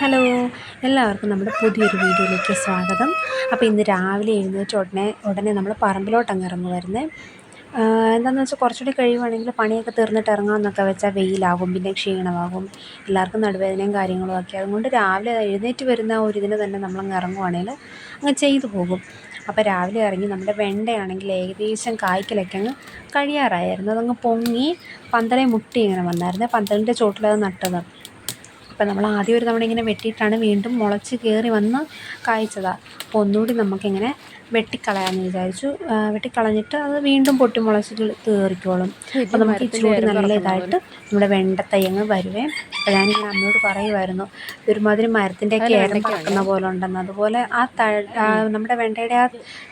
Hello എല്ലാവർക്കും നമ്മുടെ പുതിയൊരു വീഡിയോയിലേക്ക് സ്വാഗതം. അപ്പോൾ ഇന്ന് രാവിലെ എഴുന്നേറ്റ് ഉടനെ ഉടനെ നമ്മൾ പറമ്പിലോട്ട് അങ്ങ് ഇറങ്ങുമായിരുന്നേ എന്താണെന്ന് വെച്ചാൽ കുറച്ചുകൂടി കഴിയുവാണെങ്കിൽ പണിയൊക്കെ തീർന്നിട്ട് ഇറങ്ങാമെന്നൊക്കെ വെച്ചാൽ വെയിലാകും പിന്നെ ക്ഷീണമാകും എല്ലാവർക്കും നടുവേദനയും കാര്യങ്ങളും ഒക്കെ. അതുകൊണ്ട് രാവിലെ എഴുന്നേറ്റ് വരുന്ന ഒരു ഇതിന് തന്നെ നമ്മളങ്ങ് ഇറങ്ങുവാണെങ്കിൽ അങ്ങ് ചെയ്തു പോകും. അപ്പോൾ രാവിലെ ഇറങ്ങി നമ്മുടെ വെണ്ടയാണെങ്കിൽ ഏകദേശം കായ്ക്കലൊക്കെ അങ്ങ് കഴിയാറായിരുന്നു. അതങ്ങ് പൊങ്ങി പന്തലെ മുട്ടി ഇങ്ങനെ വന്നായിരുന്നു. പന്തലിന്റെ ചോട്ടിലത് നട്ടത് അപ്പം നമ്മൾ ആദ്യം ഒരു തവണ ഇങ്ങനെ വെട്ടിയിട്ടാണ് വീണ്ടും മുളച്ച് കയറി വന്ന് കായ്ച്ചതാണ് അപ്പോൾ ഒന്നുകൂടി നമുക്കിങ്ങനെ വെട്ടിക്കളയാമെന്ന് വിചാരിച്ചു. വെട്ടിക്കളഞ്ഞിട്ട് അത് വീണ്ടും പൊട്ടി മുളച്ച് കയറിക്കോളും. അപ്പോൾ നമുക്ക് ഇച്ചിരി നല്ല ഇതായിട്ട് നമ്മുടെ വെണ്ടത്തയ്യങ്ങ് വരുവേ. അപ്പോൾ ഞാനിങ്ങനെ അമ്മയോട് പറയുമായിരുന്നു ഒരുമാതിരി മരത്തിന്റെയൊക്കെ ഏരം പറക്കുന്ന പോലെ ഉണ്ടെന്ന്. അതുപോലെ ആ ത നമ്മുടെ വെണ്ടയുടെ ആ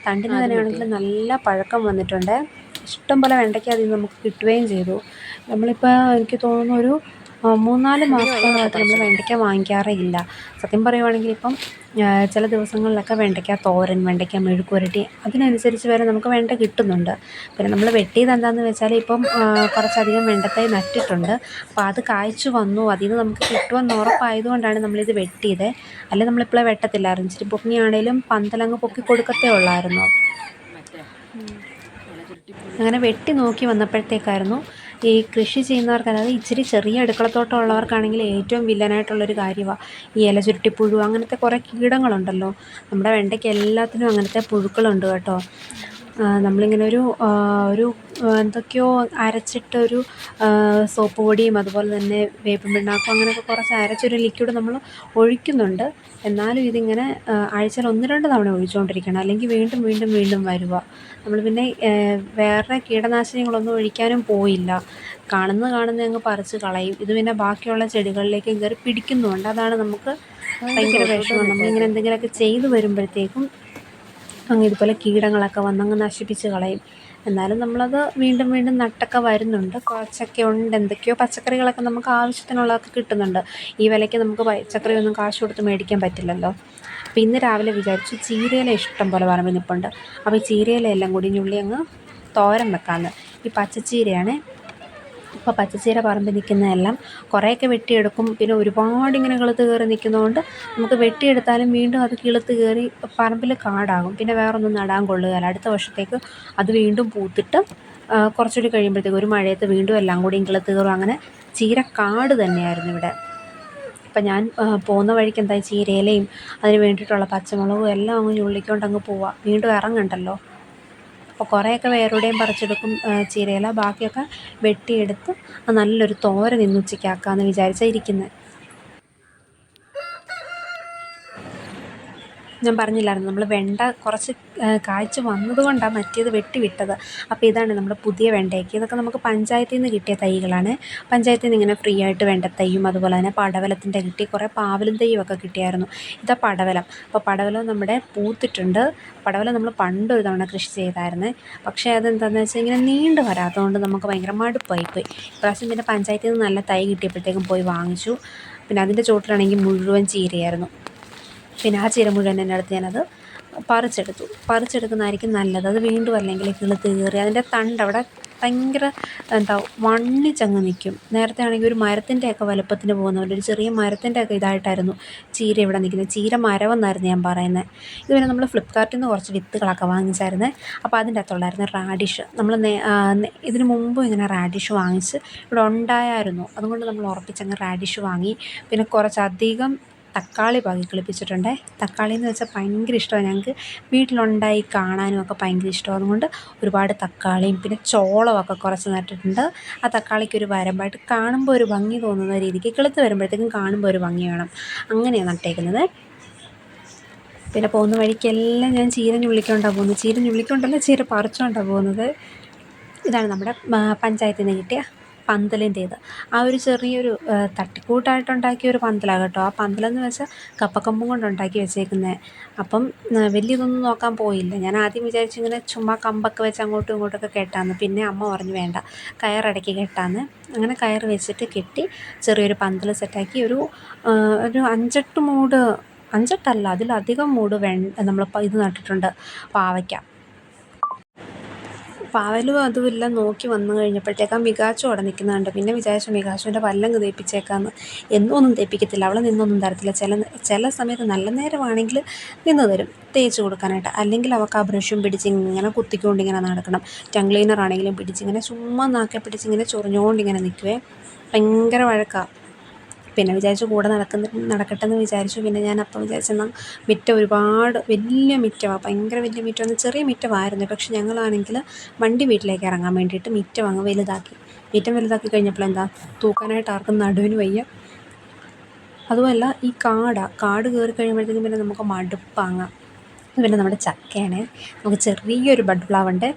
തണ്ടിന് തന്നെയാണെങ്കിൽ നല്ല പഴക്കം വന്നിട്ടുണ്ട്. ഇഷ്ടം പോലെ വെണ്ടയ്ക്ക് അതിൽ നമുക്ക് കിട്ടുകയും ചെയ്തു. നമ്മളിപ്പോൾ എനിക്ക് തോന്നുന്നു ഒരു മൂന്നാൽ മാസത്തോളമായിട്ട് നമ്മൾ വെണ്ടയ്ക്ക വാങ്ങിക്കാറേ ഇല്ല സത്യം പറയുവാണെങ്കിൽ ഇപ്പം ചില ദിവസങ്ങളിലൊക്കെ വെണ്ടയ്ക്ക തോരൻ വെണ്ടയ്ക്ക മെഴുക്കുരട്ടി അതിനനുസരിച്ച് വരെ നമുക്ക് വെണ്ട കിട്ടുന്നുണ്ട്. പിന്നെ നമ്മൾ വെട്ടിയത് എന്താണെന്ന് വെച്ചാൽ ഇപ്പം കുറച്ചധികം വെണ്ടത്തൈ നട്ടിട്ടുണ്ട്. അപ്പോൾ അത് കായ്ച്ചു വന്നു. അതിൽ നിന്ന് നമുക്ക് കിട്ടുമെന്ന് ഉറപ്പായതുകൊണ്ടാണ് നമ്മളിത് വെട്ടിയത്. അല്ലെങ്കിൽ നമ്മളിപ്പോഴേ വെട്ടത്തില്ലായിരുന്നു. ഇച്ചിരി പൊങ്ങിയാണേലും പന്തലങ്ങ് പൊക്കി കൊടുക്കത്തേ ഉള്ളായിരുന്നു. അങ്ങനെ വെട്ടി നോക്കി വന്നപ്പോഴത്തേക്കായിരുന്നു ഈ കൃഷി ചെയ്യുന്നവർക്ക് അതായത് ഇച്ചിരി ചെറിയ അടുക്കളത്തോട്ടം ഉള്ളവർക്കാണെങ്കിൽ ഏറ്റവും വില്ലനായിട്ടുള്ളൊരു കാര്യമാണ് ഈ ഇല ചുരുട്ടിപ്പുഴു അങ്ങനത്തെ കുറേ കീടങ്ങളുണ്ടല്ലോ. നമ്മുടെ വെണ്ടയ്ക്ക് എല്ലാത്തിനും അങ്ങനത്തെ പുഴുക്കളുണ്ട് കേട്ടോ. നമ്മളിങ്ങനെ ഒരു ഒരു എന്തൊക്കെയോ അരച്ചിട്ടൊരു സോപ്പ് പൊടിയും അതുപോലെ തന്നെ വേപ്പിൻ പിണ്ണാക്കും അങ്ങനെയൊക്കെ കുറച്ച് അരച്ചൊരു ലിക്വിഡ് നമ്മൾ ഒഴിക്കുന്നുണ്ട്. എന്നാലും ഇതിങ്ങനെ ആഴ്ചയിൽ ഒന്ന് രണ്ട് തവണ ഒഴിച്ചുകൊണ്ടിരിക്കണം. അല്ലെങ്കിൽ വീണ്ടും വീണ്ടും വീണ്ടും വരുക നമ്മൾ പിന്നെ വേറെ കീടനാശിനികളൊന്നും ഒഴിക്കാനും പോയില്ല. കാണുന്ന കാണുന്ന അങ്ങ് പറിച്ച് കളയും. ഇത് പിന്നെ ബാക്കിയുള്ള ചെടികളിലേക്ക് കയറി പിടിക്കുന്നുണ്ട്. അതാണ് നമുക്ക് ഭയങ്കര വിഷമം. നമ്മളിങ്ങനെ എന്തെങ്കിലുമൊക്കെ ചെയ്തു വരുമ്പോഴത്തേക്കും അങ്ങ് ഇതുപോലെ കീടങ്ങളൊക്കെ വന്നങ്ങ് നശിപ്പിച്ച് കളയും. എന്നാലും നമ്മളത് വീണ്ടും വീണ്ടും നട്ടൊക്കെ വരുന്നുണ്ട്. കുറച്ചൊക്കെ ഉണ്ട്. എന്തൊക്കെയോ പച്ചക്കറികളൊക്കെ നമുക്ക് ആവശ്യത്തിനുള്ളതൊക്കെ കിട്ടുന്നുണ്ട്. ഈ വിലയ്ക്ക് നമുക്ക് പച്ചക്കറിയൊന്നും കാശ് കൊടുത്ത് മേടിക്കാൻ പറ്റില്ലല്ലോ. അപ്പോൾ ഇന്ന് രാവിലെ വിചാരിച്ചു ചീരയില ഇഷ്ടം പോലെ പറമ്പിൽ നിൽപ്പുണ്ട് അപ്പോൾ ഈ ചീരയില എല്ലാം കൂടി ഞുള്ളി അങ്ങ് തോരൻ വെക്കാമെന്ന് ഈ പച്ചച്ചീരയാണ് ഇപ്പോൾ പച്ചച്ചീര പറമ്പിൽ നിൽക്കുന്നതെല്ലാം കുറേയൊക്കെ വെട്ടിയെടുക്കും. പിന്നെ ഒരുപാട് ഇങ്ങനെ കിളുത്ത് കയറി നിൽക്കുന്നതുകൊണ്ട് നമുക്ക് വെട്ടിയെടുത്താലും വീണ്ടും അത് കിളുത്ത് കയറി പറമ്പിൽ കാടാകും. പിന്നെ വേറൊന്നും നടാൻ കൊള്ളുകയില്ല അടുത്ത വർഷത്തേക്ക് അത് വീണ്ടും പൂത്തിട്ട് കുറച്ചുകൂടി കഴിയുമ്പോഴത്തേക്ക് ഒരു മഴയത്ത് വീണ്ടും എല്ലാം കൂടി കിളുത്ത് കയറും അങ്ങനെ ചീര കാട് തന്നെയായിരുന്നു ഇവിടെ. അപ്പം ഞാൻ പോകുന്ന വഴിക്ക് എന്താ ചീരയിലയും അതിന് വേണ്ടിയിട്ടുള്ള പച്ചമുളകും എല്ലാം അങ്ങ് ഞുള്ളിക്കൊണ്ട് അങ്ങ് പോവാം. വീണ്ടും ഇറങ്ങണ്ടല്ലോ. അപ്പോൾ കുറേയൊക്കെ വേരോടെയും പറിച്ചെടുക്കും ചീരയില ബാക്കിയൊക്കെ വെട്ടിയെടുത്ത് നല്ലൊരു തോരൻ ഇന്ന് ഉച്ചയ്ക്കാക്കാമെന്ന് വിചാരിച്ചാണ് ഇരിക്കുന്നത് ഞാൻ പറഞ്ഞില്ലായിരുന്നു. നമ്മൾ വെണ്ട കുറച്ച് കായ്ച്ച് വന്നതുകൊണ്ടാണ് മറ്റേത് വെട്ടി വിട്ടത് അപ്പോൾ ഇതാണ് നമ്മുടെ പുതിയ വെണ്ടയ്ക്ക്. ഇതൊക്കെ നമുക്ക് പഞ്ചായത്തിൽ നിന്ന് കിട്ടിയ തൈകളാണ്. പഞ്ചായത്തിൽ നിന്ന് ഇങ്ങനെ ഫ്രീ ആയിട്ട് വെണ്ട തൈയും അതുപോലെ തന്നെ പടവലത്തിന്റെ കിട്ടി. കുറേ പാവലും തൈയും ഒക്കെ കിട്ടിയായിരുന്നു. ഇതാ പടവലം. അപ്പോൾ പടവലം നമ്മുടെ പൂത്തിട്ടുണ്ട്. പടവലം നമ്മൾ പണ്ടൊരു തവണ കൃഷി ചെയ്തായിരുന്നു. പക്ഷേ അതെന്താണെന്ന് വെച്ചാൽ ഇങ്ങനെ നീണ്ടു വരാത്തതുകൊണ്ട് നമുക്ക് ഭയങ്കര മടുപ്പായി പോയി. ഇപ്രാവശ്യം പിന്നെ പഞ്ചായത്തിൽ നിന്ന് നല്ല തൈ കിട്ടിയപ്പോഴത്തേക്കും പോയി വാങ്ങിച്ചു. പിന്നെ അതിന്റെ ചോട്ടിലാണെങ്കിൽ മുഴുവൻ ചീരയായിരുന്നു. പിന്നെ ആ ചീര മുഴുവൻ തന്നെ എടുത്ത് ഞാനത് പറിച്ചെടുത്തു. പറിച്ചെടുക്കുന്നതായിരിക്കും നല്ലത്. അത് വീണ്ടും അല്ലെങ്കിൽ കിളുത്ത് തീറി അതിന്റെ തണ്ട് അവിടെ ഭയങ്കര എന്താ വണ്ണിച്ചങ്ങ് നിൽക്കും. നേരത്തെ ആണെങ്കിൽ ഒരു മരത്തിന്റെയൊക്കെ വലുപ്പത്തിന് പോകുന്ന പോലെ ഒരു ചെറിയ മരത്തിന്റെയൊക്കെ ഇതായിട്ടായിരുന്നു ചീര ഇവിടെ നിൽക്കുന്നത്. ചീര മരമെന്നായിരുന്നു ഞാൻ പറയുന്നത്. ഇത് പിന്നെ നമ്മൾ ഫ്ലിപ്കാർട്ടിൽ നിന്ന് കുറച്ച് വിത്തുകളൊക്കെ വാങ്ങിച്ചായിരുന്നേ. അപ്പോൾ അതിന്റെ അകത്തുള്ളായിരുന്നു റാഡിഷ് നമ്മൾ ഇതിന് മുമ്പും ഇങ്ങനെ റാഡിഷ് വാങ്ങിച്ച് ഇവിടെ ഉണ്ടായായിരുന്നു. അതുകൊണ്ട് നമ്മൾ ഉറപ്പിച്ചങ്ങ് റാഡിഷ് വാങ്ങി. പിന്നെ കുറച്ചധികം തക്കാളി പാകി കിളിപ്പിച്ചിട്ടുണ്ട്. തക്കാളി എന്ന് വെച്ചാൽ ഭയങ്കര ഇഷ്ടമാണ് ഞങ്ങൾക്ക് വീട്ടിലുണ്ടായി കാണാനും ഒക്കെ ഭയങ്കര ഇഷ്ടമാണ് അതുകൊണ്ട് ഒരുപാട് തക്കാളിയും പിന്നെ ചോളമൊക്കെ കുറച്ച് നട്ടിട്ടുണ്ട്. ആ തക്കാളിക്ക് ഒരു വരമ്പായിട്ട് കാണുമ്പോൾ ഒരു ഭംഗി തോന്നുന്ന രീതിക്ക് കിളുത്ത് വരുമ്പോഴത്തേക്കും കാണുമ്പോൾ ഒരു ഭംഗി വേണം അങ്ങനെയാണ് നട്ടേക്കുന്നത്. പിന്നെ പോകുന്ന വഴിക്കെല്ലാം ഞാൻ ചീര വിളിക്കൊണ്ടാണ് പോകുന്നത്. ചീര വിളിക്കൊണ്ടല്ല ചീര പറിച്ചുകൊണ്ടാണ് പോകുന്നത്. ഇതാണ് നമ്മുടെ പഞ്ചായത്തിൽ നിന്ന് കിട്ടിയ പന്തലിന്റേത്. ആ ഒരു ചെറിയൊരു തട്ടിക്കൂട്ടായിട്ടുണ്ടാക്കിയ ഒരു പന്തലാണ് കേട്ടോ. ആ പന്തലെന്ന് വെച്ചാൽ കപ്പക്കമ്പും കൊണ്ട് ഉണ്ടാക്കി വെച്ചേക്കുന്നത് അപ്പം വലിയതൊന്നും നോക്കാൻ പോയില്ല. ഞാൻ ആദ്യം വിചാരിച്ചു ഇങ്ങനെ ചുമ്മാ കമ്പൊക്കെ വെച്ച് അങ്ങോട്ടും ഇങ്ങോട്ടൊക്കെ കെട്ടാന്ന്. പിന്നെ അമ്മ പറഞ്ഞു വേണ്ട കയറടക്കി കെട്ടാന്ന്. അങ്ങനെ കയർ വെച്ചിട്ട് കെട്ടി ചെറിയൊരു പന്തൽ സെറ്റാക്കി ഒരു ഒരു അഞ്ചെട്ട് മൂട് അഞ്ചെട്ടല്ല അതിലധികം മൂട് വെ നമ്മൾ ഇത് നട്ടിട്ടുണ്ട് പാവയ്ക്ക. പാവലും അതുമില്ല നോക്കി വന്നു കഴിഞ്ഞപ്പോഴത്തേക്ക് മികാച്ചു അവിടെ നിൽക്കുന്നുണ്ട്. പിന്നെ വിചാരിച്ചു മികാച്ചുവിന്റെ പല്ലങ്ങ് തേപ്പിച്ചേക്കാമെന്ന് എന്നും ഒന്നും തേപ്പിക്കത്തില്ല. അവളെ നിന്നൊന്നും തരത്തില്ല. ചില ചില സമയത്ത് നല്ല നേരമാണെങ്കിൽ നിന്ന് തരും തേച്ച് കൊടുക്കാനായിട്ട്. അല്ലെങ്കിൽ അവൾക്ക് ആ ബ്രഷും പിടിച്ച് ഇങ്ങനെ കുത്തിക്കൊണ്ട് ഇങ്ങനെ നടക്കണം. ടങ് ക്ലീനർ ആണെങ്കിലും പിടിച്ചിങ്ങനെ ചുമ്മാ നാക്കെ പിടിച്ചിങ്ങനെ ചൊറിഞ്ഞുകൊണ്ടിങ്ങനെ നിൽക്കുവേ. ഭയങ്കര വഴക്കാണ് പിന്നെ വിചാരിച്ചു കൂടെ നടക്കുന്ന നടക്കട്ടെ എന്ന് വിചാരിച്ചു. പിന്നെ ഞാൻ അപ്പം വിചാരിച്ചെന്നാൽ മുറ്റം ഒരുപാട് വലിയ മുറ്റമാണ് ഭയങ്കര വലിയ മുറ്റം. ചെറിയ മുറ്റമായിരുന്നു. പക്ഷെ ഞങ്ങളാണെങ്കിൽ വണ്ടി വീട്ടിലേക്ക് ഇറങ്ങാൻ വേണ്ടിയിട്ട് മുറ്റം അങ്ങ് വലുതാക്കി. മുറ്റം വലുതാക്കി കഴിഞ്ഞപ്പോൾ എന്താ തൂക്കാനായിട്ട് ആർക്കും നടുവിന് വയ്യ. അതുമല്ല ഈ കാടാണ് കാട് കയറി കഴിയുമ്പോഴത്തേക്കും പിന്നെ നമുക്ക് മടുപ്പാങ്ങാം. പിന്നെ നമ്മുടെ ചക്കയാണ് നമുക്ക് ചെറിയൊരു ബഡ് പ്ലാവ് ഉണ്ട്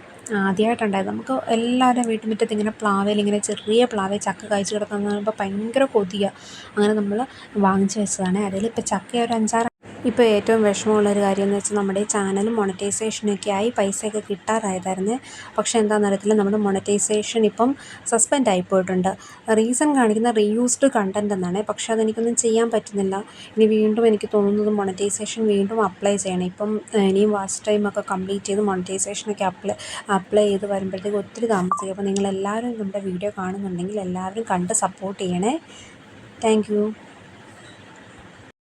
ആദ്യമായിട്ടുണ്ടായത് നമുക്ക് എല്ലാവരും വീട്ടുമുറ്റത്ത് ഇങ്ങനെ പ്ലാവേൽ ഇങ്ങനെ ചെറിയ പ്ലാവേ ചക്ക കായ്ച്ച് കിടക്കുന്നത് കാണുമ്പോൾ ഭയങ്കര കൊതിയാണ് അങ്ങനെ നമ്മൾ വാങ്ങിച്ച് വെച്ചതാണ്. അതിൽ ഇപ്പം ചക്ക ഒരു അഞ്ചാറ് ഇപ്പോൾ ഏറ്റവും വിഷമമുള്ളൊരു കാര്യം എന്ന് വെച്ചാൽ നമ്മുടെ ചാനൽ മോണിറ്റൈസേഷനൊക്കെ ആയി പൈസയൊക്കെ കിട്ടാറായതായിരുന്നു. പക്ഷേ എന്താണെന്ന് അറിയത്തില്ല നമ്മുടെ മോണിറ്റൈസേഷൻ ഇപ്പം സസ്പെൻഡ് ആയിപ്പോയിട്ടുണ്ട് റീസൺ കാണിക്കുന്ന റീയൂസ്ഡ് കണ്ടന്റ് എന്നാണ്. പക്ഷേ അതെനിക്കൊന്നും ചെയ്യാൻ പറ്റുന്നില്ല. ഇനി വീണ്ടും എനിക്ക് തോന്നുന്നത് മോണിറ്റൈസേഷൻ വീണ്ടും അപ്ലൈ ചെയ്യണം. ഇപ്പം ഇനിയും വാച്ച് ടൈമൊക്കെ കംപ്ലീറ്റ് ചെയ്ത് മോണിറ്റൈസേഷനൊക്കെ അപ്ലൈ അപ്ലൈ ചെയ്ത് വരുമ്പോഴത്തേക്ക് ഒത്തിരി താമസിക്കും. അപ്പോൾ നിങ്ങളെല്ലാവരും നമ്മുടെ വീഡിയോ കാണുന്നുണ്ടെങ്കിൽ എല്ലാവരും കണ്ട് സപ്പോർട്ട് ചെയ്യണേ. താങ്ക്